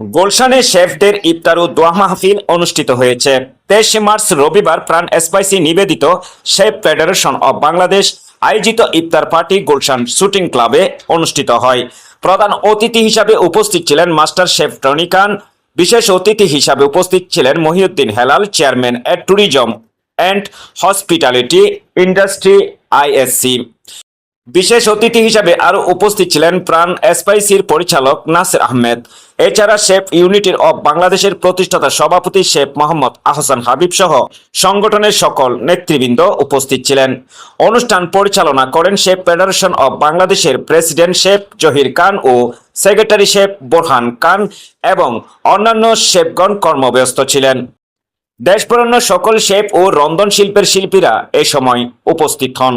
গুলশানে শেফদের ইফতার ও দোয়া মাহফিল অনুষ্ঠিত হয়েছে। তেইশে মার্চ রবিবার প্রাণ স্পাইসি নিবেদিত শেফ ফেডারেশন অব বাংলাদেশ আয়োজিত ইফতার পার্টি গুলশান শুটিং ক্লাবে অনুষ্ঠিত হয়। প্রধান অতিথি হিসাবে উপস্থিত ছিলেন মাস্টার শেফ টনি খান। বিশেষ অতিথি হিসাবে উপস্থিত ছিলেন Mohiuddin Helal, chairman at tourism and hospitality industry ISC. বিশেষ অতিথি হিসাবে আরও উপস্থিত ছিলেন প্রাণ এসপাইসির পরিচালক নাসির আহমেদ। এছাড়া শেফ ইউনিটির অব বাংলাদেশের প্রতিষ্ঠাতা সভাপতি শেফ মোহাম্মদ আহসান হাবিব সহ সংগঠনের সকল নেতৃবৃন্দ উপস্থিত ছিলেন। অনুষ্ঠান পরিচালনা করেন শেফ ফেডারেশন অব বাংলাদেশের প্রেসিডেন্ট শেফ জহির খান ও সেক্রেটারি শেফ বোরহান খান এবং অন্যান্য শেফগণ কর্মব্যস্ত ছিলেন। দেশপ্রণ্য সকল শেফ ও রন্ধন শিল্পের শিল্পীরা এ সময় উপস্থিত হন।